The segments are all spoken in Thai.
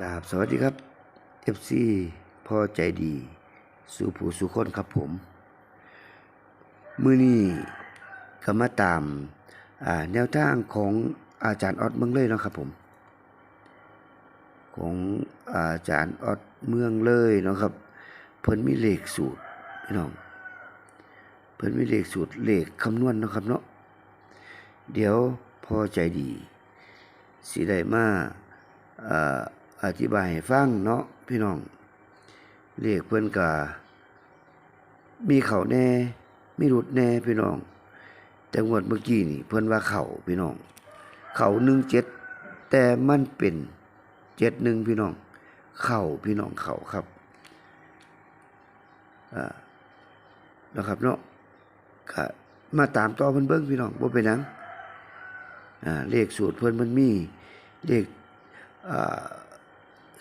กราบสวัสดีครับ FC พ่อใจดี สู่ผู้สู่คนครับผม มือนี้ก็มาตามแนวทางของอาจารย์ออดเมืองเลยนะครับผม ของอาจารย์ออดเมืองเลยนะครับ เพิ่นมีเลขสูตรพี่น้องเพิ่นมีเลขสูตรเลขคำนวณเนะครับเนาะเดี๋ยวพ่อใจดีสิได้มาอ่อ อธิบายให้ฟังเนาะพี่น้องเลขเพิ่นก็มีเข่าแน่มีหลุดแน่พี่น้อง แต่งวดเมื่อกี้นี่เพิ่อนว่าเข่าพี่น้อง เข่าหนึ่งเจ็ดแต่มันเป็นเจ็ดหนึ่งพี่น้อง เข่าพี่น้องเข่าครับอ่านะครับเนาะก็มาตามต่อเพิ่อนเบิ่งพี่น้องบ่าเป็นหยังอ่าเลขสูตรเพิ่อนมันมีเลขอ่า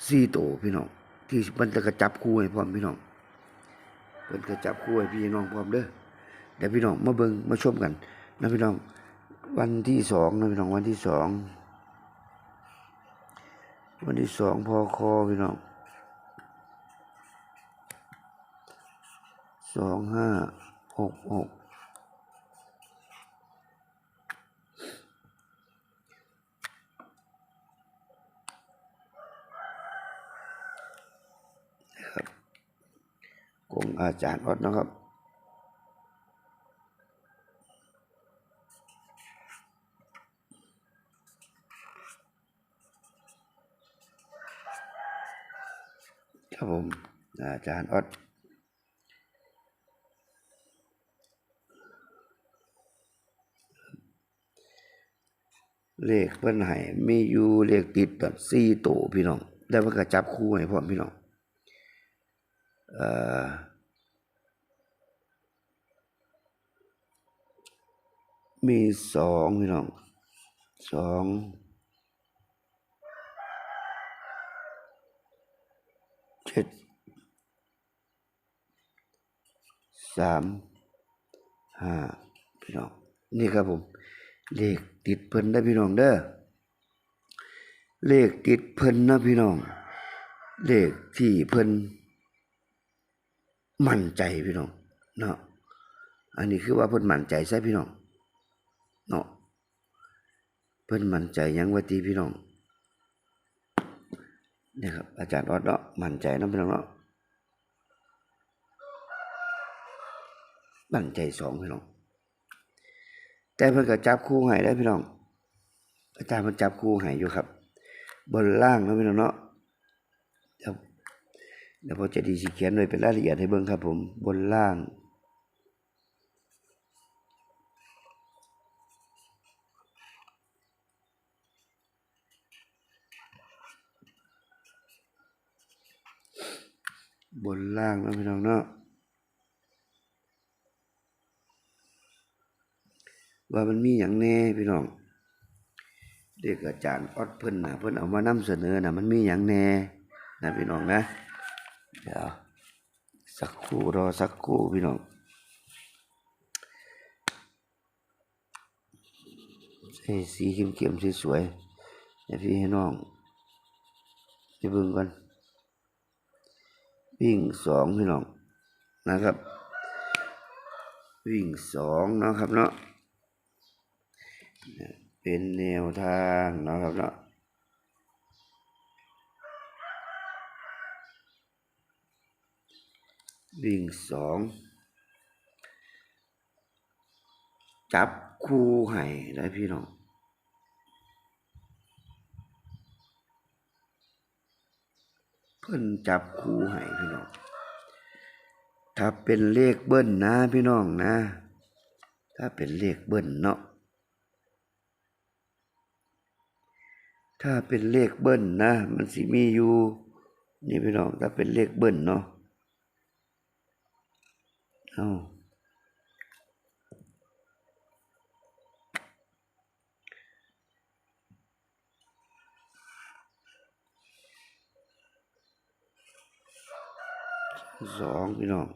สี่โตพี่น้อง ที่มันจะกระจับคู่ให้พร้อมพี่น้องเพิ่นกระจับคู่ให้พี่น้องพร้อมเด้อเดี๋ยวพี่น้องมาเบิงมาชมกันนะพี่น้อง วันที่สองนะพี่น้องวันที่สองวันที่สองพอคอพี่น้องสองห้าหกหก ของอาจารย์อดนะครับ ครับผมอาจารย์อดเลขเพิ่นให้มีอยู่เลขติดแบบสี่ตัวพี่น้อง แล้วมันก็จับคู่ให้พร้อพี่น้อง เอ่อ มีสองพี่น้องสองเจ็ดสามห้าพี่น้องนี่ครับผมเลขติดเพิ่นได้พี่น้องเด้อเลขติดเพิ่นนะพี่น้อง เลขที่เพิ่นมั่นใจพี่น้องเนาะอันนี้คือว่าเพิ่นมั่นใจใช่พี่น้อง เนาะเพิ่นมั่นใจยังว่าตีพี่น้องนี่ครับอาจารย์ออดเนาะมั่นใจเนาะพี่น้องเนาะมั่นใจสองพี่น้อง แต่เพิ่นก็จับคู่ให้ได้พี่น้อง อาจารย์เพิ่นจับคู่ให้อยู่ครับ บนล่างเนาะพี่น้องเนาะเดี๋ยวเดี๋ยวพอจะดีสิเขียนไว้เป็นรายละเอียดให้เบิ่งครับผมบนล่าง บนล่างนะพี่น้องเนาะว่ามันมีอย่างแน่พี่น้องเด็กอาจารย์ออดเพิ่นนะเพิ่นเอามานำเสนอนะมันมีอย่างแน่นะพี่น้องนะเดี๋ยวสักครู่รอสักครู่พี่น้องใส่สีเข้มๆสวยๆให้พี่ให้น้องไปเบิ่งก่อน วิ่งสองพี่น้องนะครับ วิ่งสองเนาะครับเนาะเป็นแนวทางนะครับเนาะวิ่งสองจับคู่ให้ได้พี่น้อง เพิ่นจับคู่ให้พี่น้อง ถ้าเป็นเลขเบิ้ลนะพี่น้องนะ ถ้าเป็นเลขเบิ้ลเนาะ ถ้าเป็นเลขเบิ้ลนะ มันสิมีอยู่ นี่พี่น้อง ถ้าเป็นเลขเบิ้ลเนาะ เอา สองพี่น้อง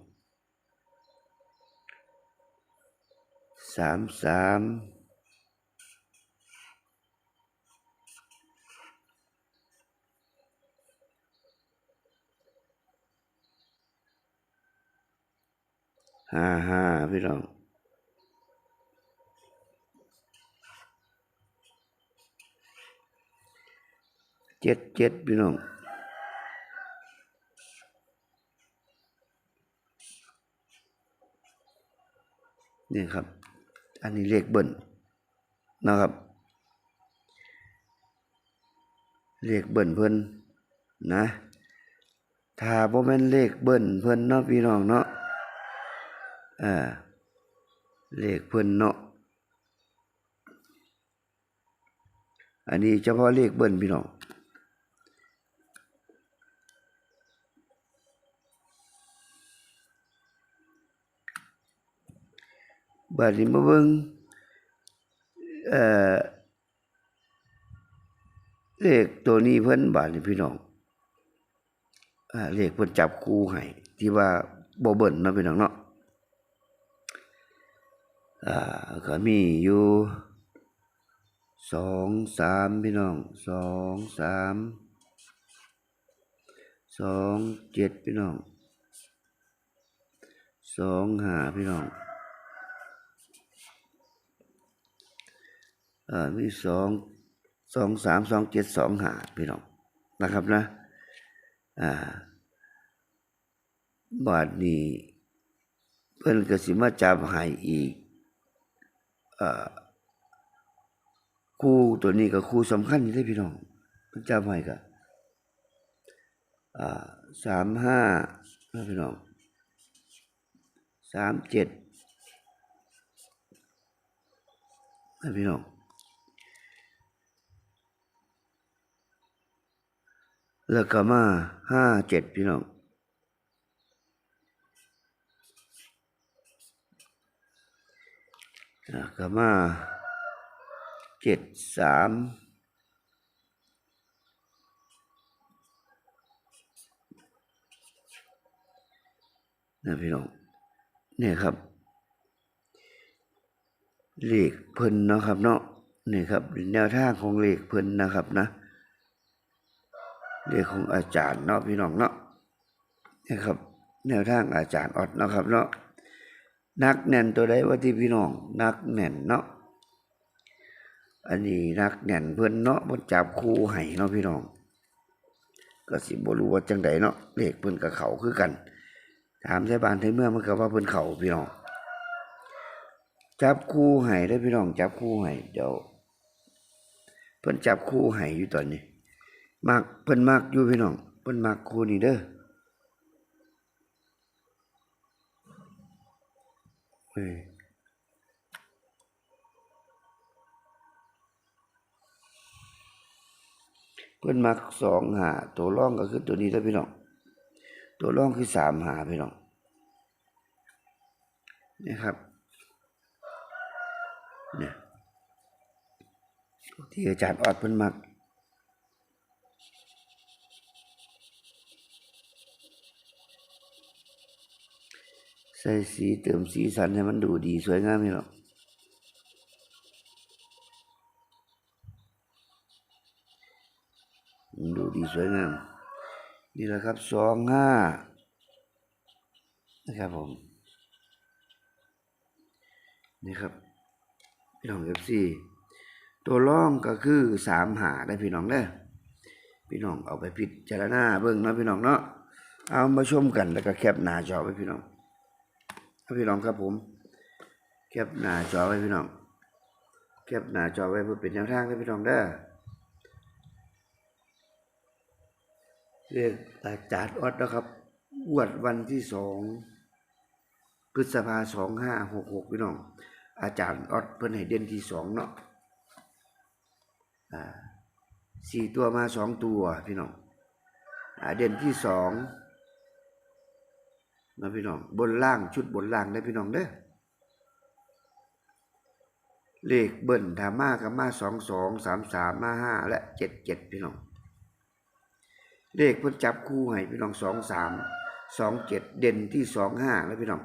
สามสามห้าห้าพี่น้องเจ็ดเจ็ดพี่น้อง นี่ครับ อันนี้เลขเบิ้ลนะครับเลขเบิ้ลเพิ่นนะถ้าบ่แม่นเลขเบิ้ลเพิ่นเนาะพี่น้องเนาะอ่าเลขเพิ่นเนาะอันนี้เฉพาะเลขเบิ้ลพี่น้อง บัดนี้มาเบิ่งเอ่อเลขตัวนี้เพิ่นบาดนี้พี่น้องอ่าเลขเพิ่นจับคู่ให้ที่ว่าบ่เบิ่นเนาะพี่น้องเนาะอ่าก็มีอยู่สองสามพี่น้องสองสามสองเจ็ดพี่น้องสองห้าพี่น้อง เออมีสองสองสามสองเจ็ดสองหาพี่น้องนะครับนะอ่าบาทนี้เพิ่นกสิมาจับให้อีกอ่อคู่ตัวนี้ก็คู่สำคัญอยู่เลยพี่น้องเพิ่นจับให้ก็อ่าสามห้านะพี่น้องสามเจ็ดนะพี่น้อง แล้วก็มาห้าเจ็ดพี่น้องลก็มาเจ็ดสามนะพี่น้องเนี่ยครับเลขเพิ่นเนาะครับเนาะนี่ครับแนวทางของเลขเพิ่นนะครับนะ เรื่องของอาจารย์เนาะพี่น้องเนาะนี่ครับ แนวทางอาจารย์ออดเนาะครับเนาะนักแน่นตัวใดว่าที่พี่น้อง นักแน่นเนาะอันนี้นักแน่นเพิ่อนเนาะบ่จับคู่ให้เนาะพี่น้องก็สิบรู้ว่าจังใดเนาะเลขเพิ่อนกับเขาคือกัน ถามใช้บ้านไทยเมื่อมันก็ว่าเพิ่อนเขาพี่น้องจับคู่ให้ได้พี่น้องจับคู่ให้เดี๋ยวเพิ่อนจับคู่ให้อยู่ตอนนี้ มักเพิ่นมักอยู่พี่น้องเพิ่นมักคู่นี้เด้อเพิ่อนมักสองหาตัวร่องก็คือตัวนี้เด้อพี่น้อง ตัวร่องคือสามหาพี่น้องนี่ครับเนี่ยที่อาจารย์ออดเพิ่อนมัก ส่สีเติมสีสันให้มันดูดีสวยงามนี่หรอกดูดีสวยงาม นี่แหละครับสองห้านะครับผม นี่ครับ พี่น้องเอฟซีตัวร่องก็คือสามหาได้พี่น้องเด้อพี่น้องเอาไปพิจารณาเบิ่งเนาะพี่น้องเนาะเอามาชมกันแล้วก็แคปหน้าจอไว้พี่น้อง พี่น้องครับผม แคปหน้าจอไว้พี่น้อง แคปหน้าจอไว้เพื่อเป็นแนวทางให้พี่น้องได้อเรียกอาจารย์ออดนะครับอวดวันที่สองพฤษภาสองห้าหกหกพี่น้อง อาจารย์ออดเพิ่นให้เด่นที่สองเนาะอ่าสี่ตัวมาสองตัวพี่น้องอเด่นที่สอง นะพี่น้อง บนล่างชุดบนล่างได้พี่น้องเด้อเลขเบิ้ลถามากับมาสองสองสามสามมาห้าและเจ็ดเจ็ดพี่น้อง เลขเพิ่นจับคู่ให้พี่น้องสองสามสองเจ็ดเด่นที่สองห้าแล้วพี่น้อง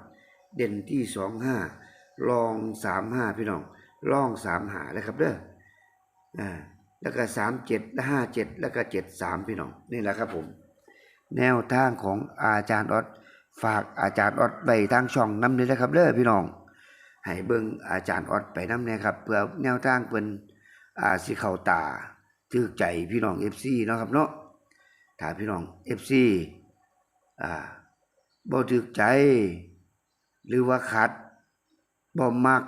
เด่นที่สองห้ารองสามห้าพี่น้องร่องสามหาเลยครับเด้ออ่าแล้วก็สามเจ็ดและห้าเจ็ดแล้วก็เจ็ดสามพี่น้อง นี่แหละครับผม แนวทางของอาจารย์ออส ฝากอาจารย์ออดไว้ทางช่องน้ำเลยนะครับเด้อพี่น้องให้เบิ่งอาจารย์ออดไปน้ำแน่ครับเพื่อแนวทางเพิ่นอาสิเข้าตาถึกใจพี่น้อง FC เนาะครับเนาะถ้าพี่น้อง FC อ่าบ่ถึกใจ หรือว่าขัดบ่มัก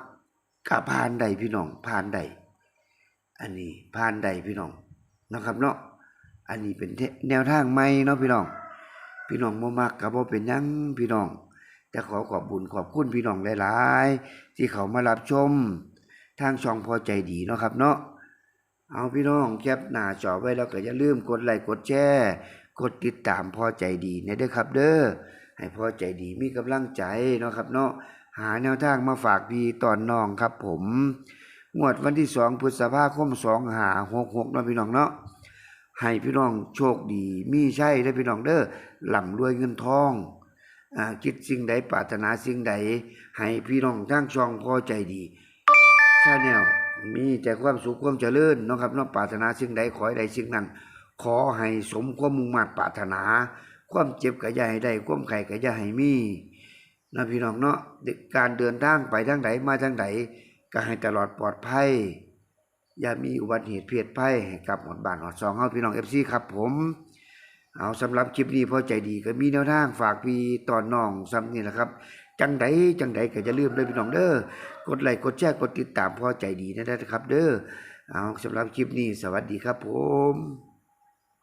ก็ผ่านได้พี่น้องผ่านได้อันนี้ผ่านได้พี่น้องเนาะครับเนาะอันนี้เป็นแนวทางใหม่เนาะพี่น้อง พี่น้องบ่มักก็บ่เป็นยังพี่น้องแต่ขอขอบบุญขอบคุณพี่น้องหลายๆ ที่เขามารับชม ทางช่องพอใจดีเนาะครับเนาะเอาพี่น้องแคปหน้าจอไว้แล้วก็อย่าลืมกดไลค์กดแชร์กดติดตามพอใจดีในเด้อครับ เด้อให้พอใจดีมีกำลังใจเนาะครับเนาะหาแนวทางมาฝากพี่ตอนน้องครับผมงวดวันที่สองพฤษภาคมสองหาหกหกเนาะพี่น้องเนาะ ให้พี่น้องโชคดี มีใช่ได้พี่น้องเด้อหล่ำรวยเงินทองอ่าคิดสิ่งใดปรารถนาสิ่งใด ให้พี่น้องทั้งช่องพอใจดีชาแนลมีแต่ความสุขความเจริญเนาะครับเนาะปรารถนาสิ่งใดขอให้ได้สิ่งนั้น ขอให้สมความมุ่งมั่นปรารถนา ความเจ็บก็อย่าให้ได้ความไข้ก็อย่าให้มีนะพี่น้องเนาะกการเดินทางไปทางใดมาทางใดก็ให้ตลอดปลอดภัย อย่ามีอุบัติเหตุเพศภัยให้กับหมดบานหอดซองเฮาพี่น้องเอฟซีครับผมเอาสำหรับคลิปนี้พอใจดีก็มีแนวทางฝากพี่ตอนน้องซ้ำนี่แหละครับ จังใดจังใดก็จะลืมเลยพี่น้องเด้อกดไลค์กดแชร์กดติดตามพอใจดีนะนะครับ เด้อเอาสำหรับคลิปนี้สวัสดีครับผม